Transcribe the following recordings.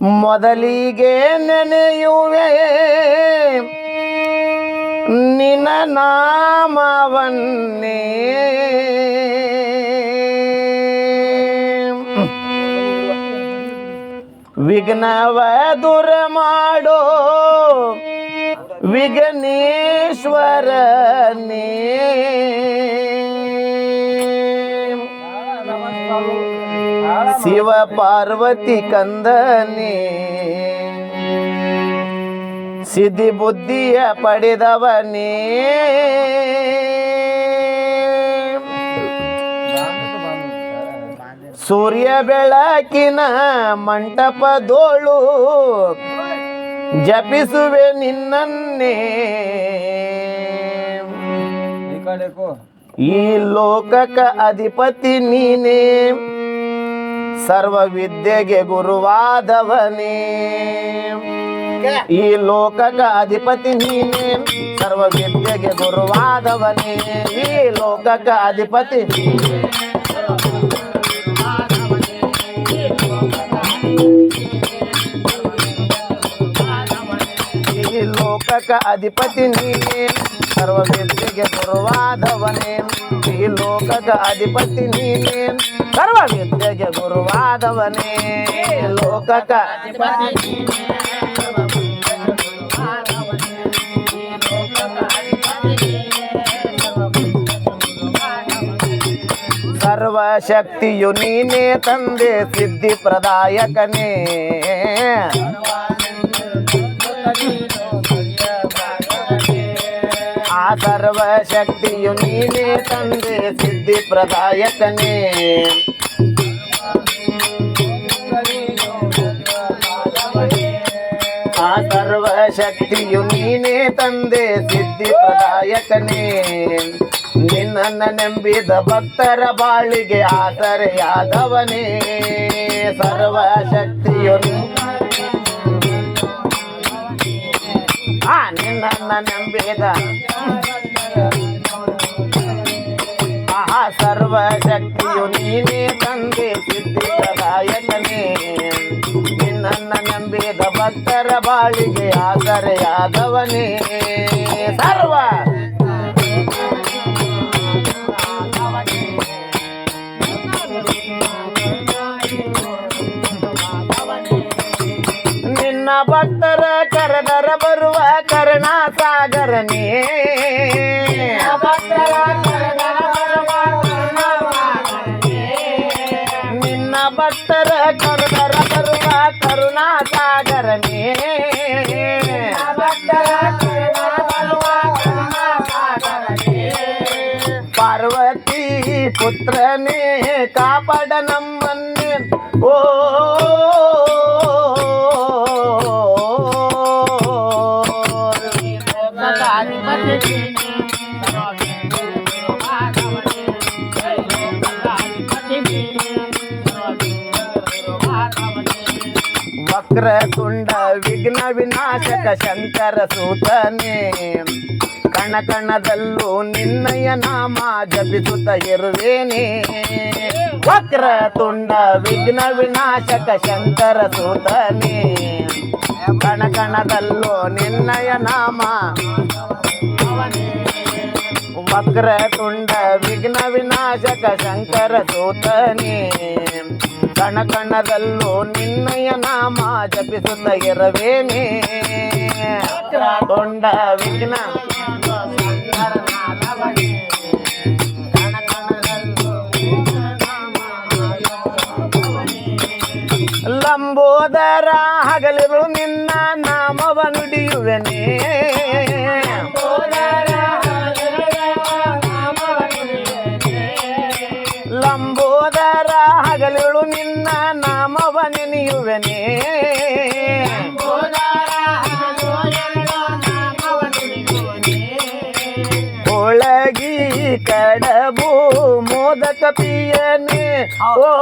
ಮೊದಲಿಗೆ ನೆನೆಯುವೆ. ನಿನ ನಾಮವನ್ನೇ. ವಿಘ್ನವ ದುರ ಮಾಡೋ. ವಿಘ್ನೇಶ್ವರನೇ. ಶಿವ ಪಾರ್ವತಿ ಕಂದನೇ. ಸಿದ್ಧಿ ಬುದ್ಧಿಯ ಪಡೆದವನೇ. ಸೂರ್ಯ ಬೆಳಕಿನ ಮಂಟಪದೋಳು ಜಪಿಸುವೆ ನಿನ್ನನ್ನೇ. ಈ ಲೋಕಕ ಅಧಿಪತಿ ನೀನೇ. ಸರ್ವ ವಿದ್ಯೆಗೆ ಗುರುವಾದವನೇ. ಈ ಲೋಕಕ ಅಧಿಪತಿ ನೀನೇ. ಸರ್ವ ವಿದ್ಯೆಗೆ ಗುರುವಾದವನೇ. ಈ ಲೋಕಕ ಅಧಿಪತಿ ನೀನೇ. ಈ ಲೋಕಕ ಅಧಿಪತಿ ನೀನೇ. ಸರ್ವ ವಿದ್ಯೆಗೆ ಗುರುವಾದವನೇ. ಈ ಲೋಕಕ ಅಧಿಪತಿ ನೀನೇ. ಸರ್ವ ವಿದ್ಯೆಗೆ ಗುರುವಾದವನೇ ಈ ಲೋಕಕ ಅಧಿಪತಿ ನೀನೇ, ಸರ್ವ ವಿದ್ಯೆಗೆ ಗುರುವಾದವನೇ. ಈ ಲೋಕಕ ಅಧಿಪತಿ ನೀನೇ, ಸರ್ವ ವಿದ್ಯೆಗೆ ಗುರುವಾದವನೇ. ಸರ್ವಶಕ್ತಿಯು ನೀನೇ ತಂದೆ ಸಿದ್ಧಿ ಪ್ರದಾಯಕನೇ ಆ ಸರ್ವಶಕ್ತಿಯು ನೀನೇ ತಂದೆ ಸಿದ್ಧಿ ಪ್ರದಾಯಕನೇ ಆ ಸರ್ವಶಕ್ತಿಯು ನೀನೇ ತಂದೆ ಸಿದ್ಧಿ ಪ್ರದಾಯಕನೇ ನಿನ್ನನ್ನ ನಂಬಿದ ಭಕ್ತರ ಬಾಳಿಗೆ ಆಸರೆಯಾದವನೇ. ಸರ್ವಶಕ್ತಿಯು ಶಕ್ತಿಯು ಆ ನಿನ್ನನ್ನ ನಂಬಿದ ಸರ್ವಶಕ್ತಿಯು ನೀನೇ ತಂದೆ ಸಿದ್ಧಿದಾಯಕನೇ ನಿನ್ನನ್ನ ನಂಬಿದ ಭಕ್ತರ ಬಾಳಿಗೆ ಆಸರೆಯಾದವನೇ ಸರ್ವ ನಿನ್ನ ಭಕ್ತರ ಕರೆದರ ಬರುವ ಕರುಣಾ ಸಾಗರನೇ ನಿನ್ನ ವಕ್ರತುಂಡ ವಿಘ್ನ ವಿನಾಶಕ ಶಂಕರ ಸೂತನೇ. ಕಣ ಕಣದಲ್ಲೂ ನಿನ್ನಯ ನಾಮ ಜಪಿಸುತ್ತ ಇರುವೇನೆ. ವಕ್ರತುಂಡ ವಿಘ್ನ ವಿನಾಶಕ ಶಂಕರ ಸೂತನೇ. ಕಣ ಕಣದಲ್ಲೂ ನಿನ್ನಯ ನಾಮ ವಕ್ರತುಂಡ ವಿಘ್ನ ವಿನಾಶಕ ಶಂಕರ ಸೂತನೇ. ಕಣ ಕಣದಲ್ಲೂ ನಿನ್ನಯ ನಾಮ ಜಪಿಸುತ್ತ ಇರವೇನೆ. ತುಂಡ ವಿಘ್ನ ಲಂಬೋದರ ಹಗಲಿರು ನಿನ್ನ ನಾಮವ ನುಡಿಯುವೆನೆ ಲಂಬೋದರ ಹಗಲುಗಳು ನಿನ್ನ ನಾಮವ ನೆನೆಯುವೆನೆ. ಒಳಗಿ ಕಡಬು ಮೋದಕ ಪಿಯನೆ. ಓ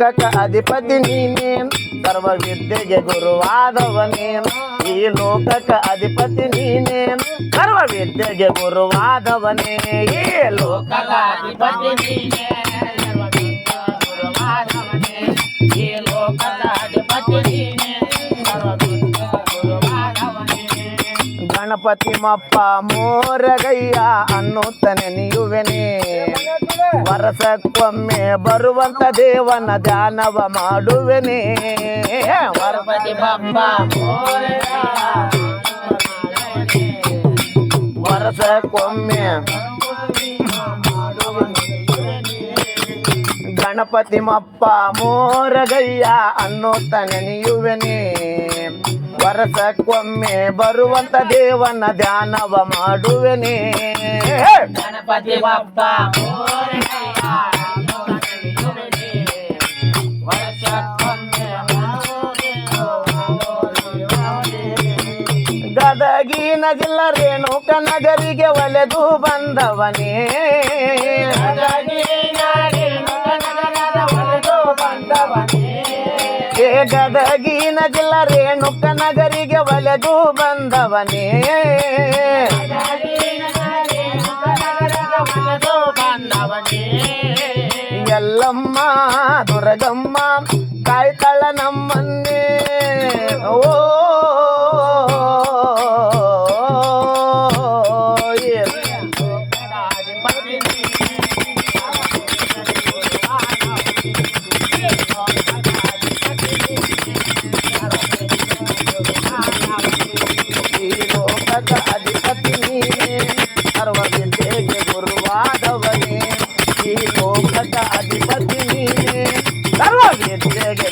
ಲೋಕಕ ಅಧಿಪತಿ ನೀನೇ ಸರ್ವ ವಿದ್ಯೆಗೆ ಗುರುವಾದವನೇ ಈ ಲೋಕಕ ಅಧಿಪತಿ ನೀನೇ ಸರ್ವ ವಿದ್ಯೆಗೆ ಗುರುವಾದವನೇ ಈ ಲೋಕ ಲೋಕದಾಧಿಪತಿ ನೀನೇ ಗಣಪತಿ ಮಪ್ಪ ಮೋರಗಯ್ಯ ಅನ್ನುತ್ತ ನೆನೆಯುವೆನೆ ವರಸಕ್ಕೊಮ್ಮೆ ಬರುವಂತ ದೇವನ ಧ್ಯಾನವ ಮಾಡುವೆನೆ. ವರಪತಿ ಗಣಪತಿ ಬಪ್ಪ ಮೋರೆಯ ವರ್ಷಕ್ಕೊಮ್ಮೆ ಗಣಪತಿ ಮಪ್ಪ ಮೋರಗಯ್ಯ ಅನ್ನುತ್ತ ನೆನೆಯುವೆನೆ ವರ್ಷಕ್ಕೊಮ್ಮೆ ಬರುವಂತ ದೇವನ ಧ್ಯಾನವ ಮಾಡುವೆನೆ. ಗಣಪತಿ ಬಪ್ಪ ಗದಗಿನ ಜಿಲ್ಲ ರೇಣುಕ ನಗರಿಗೆ ಒಲೆದು ಬಂದವನೇ. ಗದಗಿನ ಜಿಲ್ಲ ರೇಣುಕ ನಗರಿಗೆ ಒಲೆದು ಬಂದವನೇ. ಎಲ್ಲಮ್ಮ ದುರಗಮ್ಮ ಕಾಯ್ತಳ ನಮ್ಮನ್ನೇ. ಓ ಲೋಕದ ಅಧಿಪತಿ ಸರ್ವ ವಿದ್ಯೆಗೆ